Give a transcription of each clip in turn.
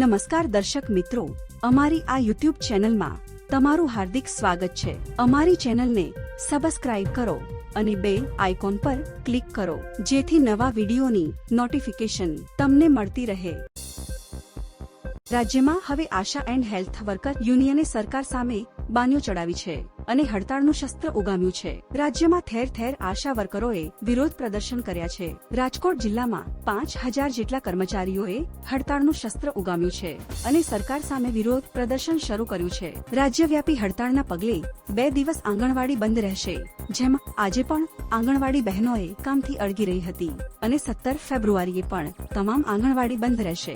નમસ્કાર દર્શક મિત્રો, અમારી આ યુટ્યુબ ચેનલમાં તમારું હાર્દિક સ્વાગત છે. અમારી ચેનલને સબસ્ક્રાઇબ કરો અને બે આઇકોન પર ક્લિક કરો, જેથી નવા વિડીયોની નોટિફિકેશન તમને મળતી રહે. રાજ્યમાં હવે આશા એન્ડ હેલ્થ વર્કર યુનિયને સરકાર સામે બાનીઓ ચડાવી છે. અને હડતાળનું શસ્ત્ર ઉગામ્યું છે. રાજ્યમાં ઠેર ઠેર આશા વર્કરોએ વિરોધ પ્રદર્શન કર્યા છે. રાજકોટ જિલ્લામાં પાંચ હજાર જેટલા કર્મચારીઓએ હડતાળનું શસ્ત્ર ઉગામ્યું છે અને સરકાર સામે વિરોધ પ્રદર્શન શરૂ કર્યું છે. રાજ્યવ્યાપી હડતાળના પગલે બે દિવસ આંગણવાડી બંધ રહેશે, જેમાં આજે પણ આંગણવાડી બહેનોએ કામથી અળગી રહી હતી અને સત્તર ફેબ્રુઆરીએ પણ તમામ આંગણવાડી બંધ રહેશે.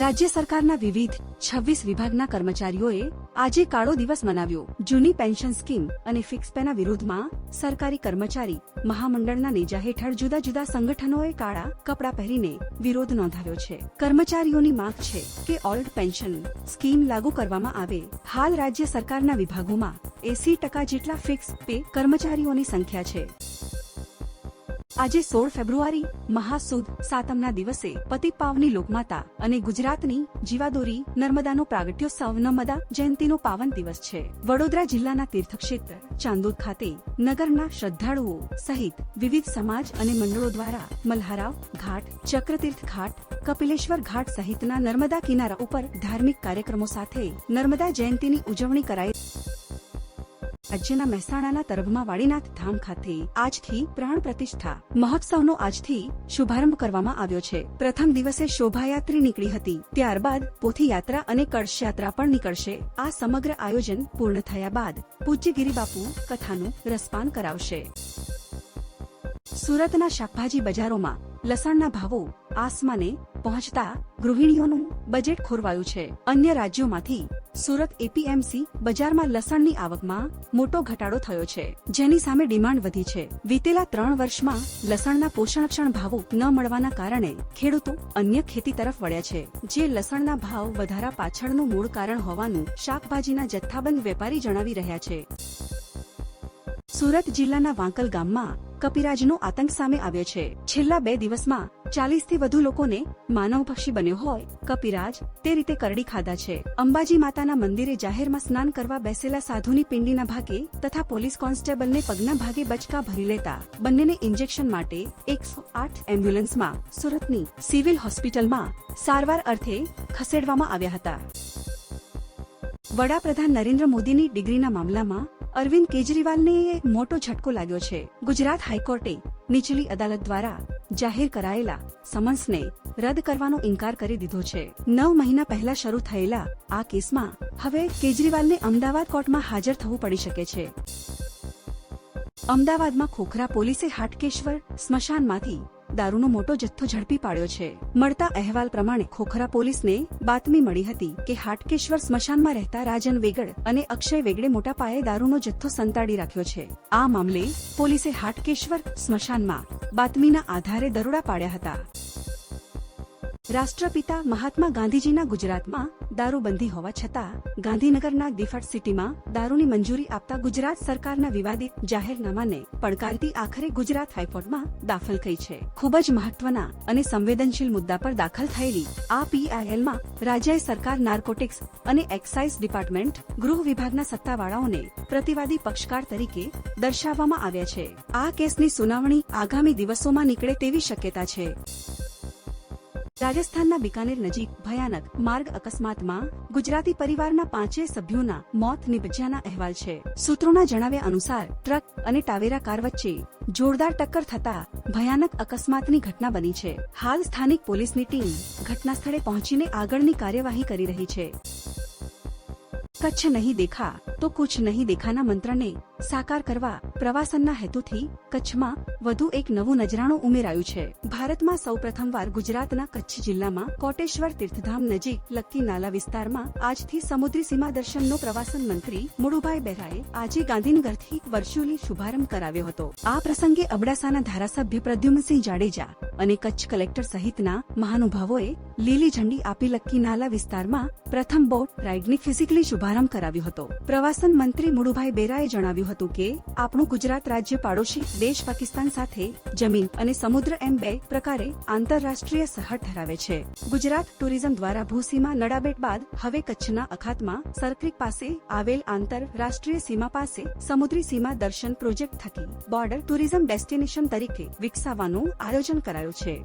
રાજ્ય સરકારના વિવિધ છવ્વીસ વિભાગના કર્મચારીઓએ આજે કાળો દિવસ મનાવ્યો. જૂની પેન્શન સ્કીમ અને ફિક્સ પેના વિરોધમાં સરકારી કર્મચારી મહામંડળના નેજા હેઠળ જુદા જુદા સંગઠનોએ કાળા કપડાં પહેરીને વિરોધ નોંધાવ્યો છે. કર્મચારીઓની માંગ છે કે ઓલ્ડ પેન્શન સ્કીમ લાગુ કરવામાં આવે. હાલ રાજ્ય સરકારના વિભાગોમાં એસી ટકા જેટલા ફિક્સ પે કર્મચારીઓની સંખ્યા છે. આજે સોળ ફેબ્રુઆરી, મહાસુદ, સાતમના દિવસે પતિ પાવની લોકમાતા અને ગુજરાતની જીવાદોરી નર્મદાનો પ્રાગટ્યોત્સવ, નર્મદા જયંતિનો પાવન દિવસ છે. વડોદરા જિલ્લાના તીર્થક્ષેત્ર, ચાંદોદ ખાતે નગરના શ્રદ્ધાળુઓ સહિત વિવિધ સમાજ અને મંડળો દ્વારા મલ્હારાવ ઘાટ, ચક્રતીર્થ ઘાટ, કપિલેશ્વર ઘાટ સહિતના નર્મદા કિનારા ઉપર ધાર્મિક કાર્યક્રમો સાથે નર્મદા જયંતિની ઉજવણી કરાઈ રાજ્યના મહેસાણાના તરભમાં વાડીનાથ ધામ ખાતે આજથી પ્રાણ પ્રતિષ્ઠા મહોત્સવનો આજથી શુભારંભ કરવામાં આવ્યો છે. પ્રથમ દિવસે શોભાયાત્રી નીકળી હતી. ત્યારબાદ પોથી યાત્રા અને કળશ યાત્રા પણ નીકળશે. આ સમગ્ર આયોજન પૂર્ણ થયા બાદ પૂજ્યગીરી બાપુ કથાનું રસપાન કરાવશે. સુરતના શાકભાજી બજારોમાં લસણના ભાવો આસમાને પહોંચતા ગૃહિણીઓનું બજેટ ખોરવાયું છે. અન્ય રાજ્યોમાંથી સુરત એપીએમસી બજારમાં લસણની આવકમાં મોટો ઘટાડો થયો છે. જેની સામે ડિમાન્ડ વધી છે. વીતેલા ત્રણ વર્ષમાં લસણના પોષણક્ષણ ભાવો ન મળવાના કારણે ખેડૂતો અન્ય ખેતી તરફ વળ્યા છે. જે લસણના ભાવ વધારા પાછળનું મૂળ કારણ હોવાનું શાકભાજીના જથ્થાબંધ વેપારી જણાવી રહ્યા છે. સુરત જિલ્લાના વાંકલ ગામમાં કપિરાજનો આતંક સામે આવ્યો છે. છેલ્લા બે દિવસમાં ચાલીસથી વધુ લોકોને માનવ પક્ષી બન્યો હોય, કપિરાજ તે રીતે કરડી ખાધા છે. અંબાજી માતાના મંદિરે જાહેરમાં સ્નાન કરવા બેસેલા સાધુની પિંડીના ભાગે તથા પોલીસ કોન્સ્ટેબલને પગના ભાગે બચકા ભરી લેતા બંનેને ઇન્જેક્શન માટે એકસો આઠ એમ્બ્યુલન્સમાં સુરતની સિવિલ હોસ્પિટલમાં સારવાર અર્થે ખસેડવામાં આવ્યા હતા. વડાપ્રધાન નરેન્દ્ર મોદીની ડિગ્રીના મામલામાં અરવિંદ કેજરીવાલને મોટો ઝટકો લાગ્યો છે. ગુજરાત હાઈકોર્ટે નીચલી અદાલત દ્વારા જાહેર કરાયેલા સમન્સને રદ કરવાનો ઇનકાર કરી દીધો છે. નવ મહિના પહેલા શરૂ થયેલા આ કેસમાં હવે કેજરીવાલને અમદાવાદ કોર્ટમાં હાજર થવું પડી શકે છે. અમદાવાદમાં ખોખરા પોલીસે હાટકેશ્વર સ્મશાનમાંથી દારૂનો મોટો જથ્થો ઝડપી પાડ્યો છે. મળતા અહેવાલ પ્રમાણે ખોખરા પોલીસને બાતમી મળી હતી કે હાટકેશ્વર સ્મશાનમાં રહેતા રાજન વેગડ અને અક્ષય વેગડે મોટા પાયે દારૂનો જથ્થો સંતાડી રાખ્યો છે. આ મામલે પોલીસે હાટકેશ્વર સ્મશાનમાં બાતમીના આધારે દરોડા પાડ્યા હતા. રાષ્ટ્રપિતા મહાત્મા ગાંધીજીના ગુજરાતમાં દારૂબંધી હોવા છતાં ગાંધીનગરના દિફટ સિટીમાં દારૂની મંજૂરી આપતા ગુજરાત સરકારના વિવાદિત જાહેરનામાને પડકારતી આખરે ગુજરાત હાઈકોર્ટમાં દાખલ થઈ છે. ખૂબ જ મહત્વના અને સંવેદનશીલ મુદ્દા પર દાખલ થયેલી આ પીઆઈએલમાં રાજ્ય સરકાર નાર્કોટિક્સ અને એક્સાઇઝ ડિપાર્ટમેન્ટ, ગૃહ વિભાગના સત્તાવાળાઓને પ્રતિવાદી પક્ષકાર તરીકે દર્શાવવામાં આવ્યા છે. આ કેસની સુનાવણી આગામી દિવસોમાં નીકળે તેવી શક્યતા છે. રાજસ્થાનના બિકાનેર નજીક ભયાનક માર્ગ અકસ્માતમાં ગુજરાતી પરિવારના પાંચેય સભ્યોના મોત નિપજ્યાના અહેવાલ છે. સૂત્રોના જણાવ્યા અનુસાર ટ્રક અને ટાવેરા કાર વચ્ચે જોરદાર ટક્કર થતા ભયાનક અકસ્માતની ઘટના બની છે. હાલ સ્થાનિક પોલીસની ટીમ ઘટના સ્થળે પહોંચીને આગળની કાર્યવાહી કરી રહી છે. કચ્છ નહીં દેખા તો કુછ નહીં દેખાના મંત્રને સાકાર કરવા પ્રવાસનના હેતુથી કચ્છમાં વધુ એક નવું નજરાણું ઉમેરાયું છે. ભારતમાં સૌ પ્રથમવાર ગુજરાતના કચ્છ જિલ્લામાં કોટેશ્વર તીર્થધામ નજીક લક્કી નાલા વિસ્તારમાં આજથી સમુદ્રી સીમા દર્શનનો પ્રવાસન મંત્રી મુળુભાઈ બેરાએ આજે ગાંધીનગરથી વર્ચ્યુઅલી શુભારંભ કરાવ્યો હતો. આ પ્રસંગે અબડાસાના ધારાસભ્ય પ્રદ્યુમનસિંહ જાડેજા અને કચ્છ કલેક્ટર સહિતના મહાનુભાવોએ લીલી ઝંડી આપી લક્કી નાલા વિસ્તારમાં પ્રથમ બોટ રાઇડની ફિઝિકલી શુભારંભ કરાવ્યો હતો. પ્રવાસન મંત્રી મુળુભાઈ બેરાએ જણાવ્યું હતું કે, આપણું ગુજરાત રાજ્ય પાડોશી દેશ પાકિસ્તાન સાથે જમીન અને સમુદ્ર એમ બે પ્રકારે આંતરરાષ્ટ્રીય સરહદ ધરાવે છે. ગુજરાત ટુરિઝમ દ્વારા ભૂસીમા નડાબેટ બાદ હવે કચ્છના અખાતમાં સરક્રિક પાસે આવેલ આંતરરાષ્ટ્રીય સીમા પાસે સમુદ્રી સીમા દર્શન પ્રોજેક્ટ થકી બોર્ડર ટુરિઝમ ડેસ્ટિનેશન તરીકે વિકસાવવાનું આયોજન કરાયું છે.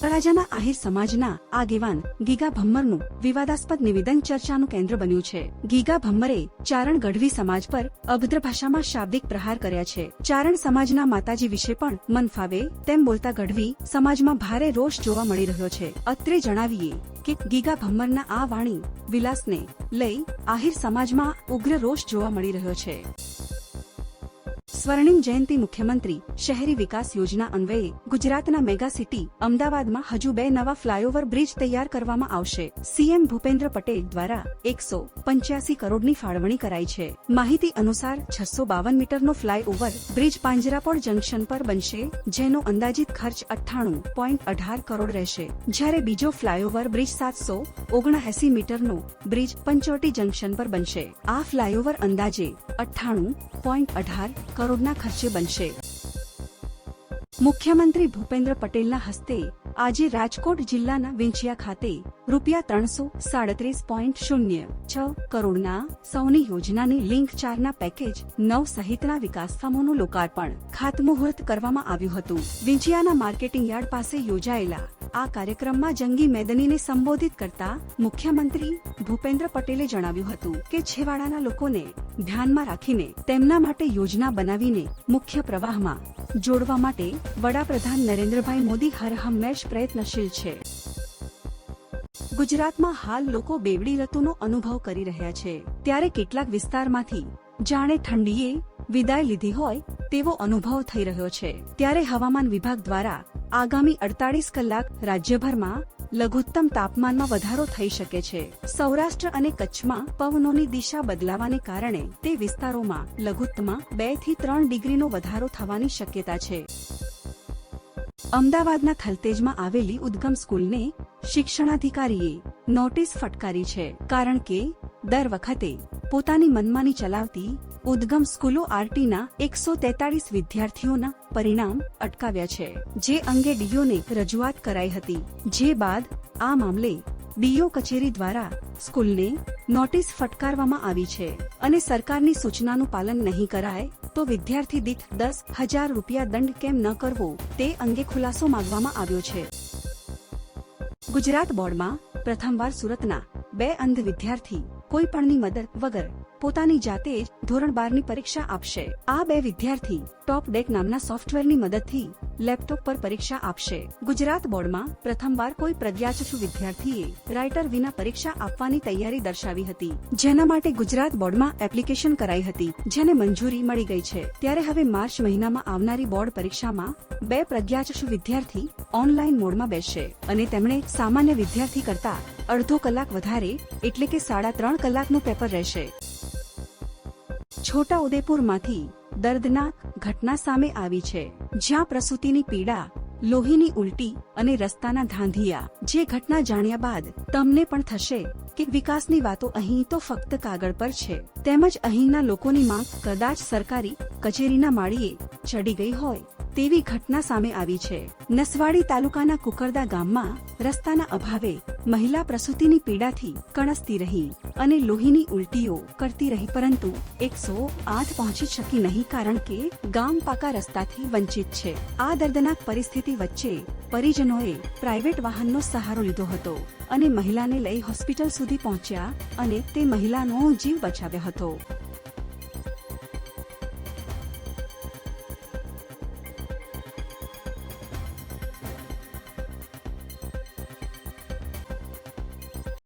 તળાજાના આહિર સમાજના આગેવાન ગીગા ભમ્મરનું વિવાદાસ્પદ નિવેદન ચર્ચાનું કેન્દ્ર બન્યું છે. ગીગા ભમ્મરે ચારણ ગઢવી સમાજ પર અભદ્ર ભાષામાં શાબ્દિક પ્રહાર કર્યા છે. ચારણ સમાજના માતાજી વિશે પણ મન ફાવે તેમ બોલતા ગઢવી સમાજમાં ભારે રોષ જોવા મળી રહ્યો છે. અત્રે જણાવીએ કે ગીગા ભમ્મરના આ વાણી વિલાસને લઈ આહિર સમાજમાં ઉગ્ર રોષ જોવા મળી રહ્યો છે. સ્વર્ણિમ જયંતિ મુખ્યમંત્રી શહેરી વિકાસ યોજના અન્વયે ગુજરાતના મેગા સિટી અમદાવાદમાં હજુ બે નવા ફ્લાયઓવર બ્રિજ તૈયાર કરવામાં આવશે. સીએમ ભૂપેન્દ્ર પટેલ દ્વારા એકસો પંચ્યાસી કરોડની ફાળવણી કરાઈ છે. માહિતી અનુસાર છસો બાવન મીટરનો ફ્લાયઓવર બ્રિજ પાંજરાપોળ જંકશન પર બનશે, જેનો અંદાજિત ખર્ચ અઠ્ઠાણું પોઈન્ટ અઢાર કરોડ રહેશે. જ્યારે બીજો ફ્લાયઓવર બ્રિજ સાતસો ઓગણએસી મીટરનો બ્રિજ પંચોટી જંકશન પર બનશે. આ ફ્લાયઓવર અંદાજે અઠ્ઠાણું પોઈન્ટ અઢાર કરોડના ખર્ચે બનશે. મુખ્યમંત્રી ભૂપેન્દ્ર પટેલના હસ્તે આજે રાજકોટ જિલ્લાના વિંછિયા ખાતે રૂપિયા ત્રણસો સાડત્રીસ પોઈન્ટ શૂન્ય છ કરોડના સૌની યોજનાની લિંક ચારના પેકેજ નવ સહિતના વિકાસ કામોનું લોકાર્પણ ખાતમુહૂર્ત કરવામાં આવ્યું હતું. વિંછિયાના માર્કેટિંગ યાર્ડ પાસે યોજાયેલા આ કાર્યક્રમમાં જંગી મેદનીને સંબોધિત કરતા મુખ્યમંત્રી ભૂપેન્દ્ર પટેલે જણાવ્યું હતું કે છેવાડાના લોકોને ધ્યાનમાં રાખીને તેમના માટે યોજના બનાવીને મુખ્ય પ્રવાહમાં જોડવા માટે વડાપ્રધાન નરેન્દ્રભાઈ મોદી હર હંમેશ પ્રયત્નશીલ છે. ગુજરાતમાં હાલ લોકો બેવડી ઋતુનો અનુભવ કરી રહ્યા છે. ત્યારે કેટલાક વિસ્તારમાંથી જાણે ઠંડીએ વિદાય લીધી હોય તેવો અનુભવ થઈ રહ્યો છે. ત્યારે હવામાન વિભાગ દ્વારા આગામી અડતાલીસ કલાક રાજ્યભરમાં લઘુત્તમ તાપમાનમાં વધારો થઈ શકે છે. સૌરાષ્ટ્ર અને કચ્છમાં પવનોની દિશા બદલાવાને કારણે તે વિસ્તારોમાં લઘુત્તમાં બેથી ત્રણ ડિગ્રીનો વધારો થવાની શક્યતા છે. અમદાવાદના થલતેજમાં આવેલી ઉદ્ગમ સ્કૂલને શિક્ષણાધિકારીએ નોટિસ ફટકારી છે કારણ કે દર વખતે પોતાની મનમાની ચલાવતી ઉદ્ગમ સ્કૂલો આરટીના એકસો તેતાળીસ વિદ્યાર્થીઓના પરિણામ અટકાવ્યા છે, જે અંગે ડીઓને રજૂઆત કરાઈ હતી. જે બાદ આ મામલે ડીઓ કચેરી દ્વારા સ્કૂલને નોટિસ ફટકારવામાં આવી છે અને સરકારની સૂચનાનું પાલન નહીં કરાય તો વિદ્યાર્થી દીઠ દસ હજાર રૂપિયા દંડ કેમ ન કરવો તે અંગે ખુલાસો માંગવામાં આવ્યો છે. ગુજરાત બોર્ડમાં પ્રથમવાર સુરતના બે અંધ વિદ્યાર્થી કોઈ પણની મદદ વગર પોતાની જાતે જ ધોરણ બારની પરીક્ષા આપશે. આ બે વિદ્યાર્થી ટોપ ડેક નામના સોફ્ટવેરની મદદથી લેપટોપ પર પરીક્ષા આપશે. ગુજરાત બોર્ડમાં પ્રથમવાર કોઈ પ્રજ્ઞાચક્ષુ વિદ્યાર્થીએ રાઇટર વિના પરીક્ષા આપવાની તૈયારી દર્શાવી હતી, જેના માટે ગુજરાત બોર્ડમાં એપ્લિકેશન કરાઈ હતી, જેને મંજૂરી મળી ગઈ છે. ત્યારે હવે માર્ચ મહિનામાં આવનારી બોર્ડ પરીક્ષામાં બે પ્રજ્ઞાચક્ષુ વિદ્યાર્થી ઓનલાઈન મોડમાં બેસશે અને તેમણે સામાન્ય વિદ્યાર્થી કરતા અડધો કલાક વધારે, એટલે કે સાડા ત્રણ કલાકનું પેપર રહેશે. છોટા ઉદેપુરમાંથી દર્દનાક ઘટના સામે આવી છે, જ્યાં પ્રસૂતિની પીડા, લોહીની ઉલટી અને રસ્તાના ધાંધિયા. જે ઘટના જાણ્યા બાદ તમને પણ થશે કે વિકાસની વાતો અહીં તો ફક્ત કાગળ પર છે. તેમજ અહીંના લોકોની માંગ કદાચ સરકારી કચેરીના માળીએ ચડી ગઈ હોય. તેવી ઘટના સામે આવી છે. નસવાડી તાલુકાના કુકરદા ગામમાં રસ્તાના અભાવે મહિલા પ્રસૂતિની પીડાથી કણસતી રહી અને લોહીની ઉલટીઓ કરતી રહી, પરંતુ એકસો આઠ પહોંચી શકી નહીં કારણ કે ગામ પાકા રસ્તાથી વંચિત છે. આ દર્દનાક પરિસ્થિતિ વચ્ચે પરિજનોએ પ્રાઇવેટ વાહનનો સહારો લીધો હતો અને મહિલાને લઈ હોસ્પિટલ સુધી પહોંચ્યા અને તે મહિલાનો જીવ બચાવ્યો હતો.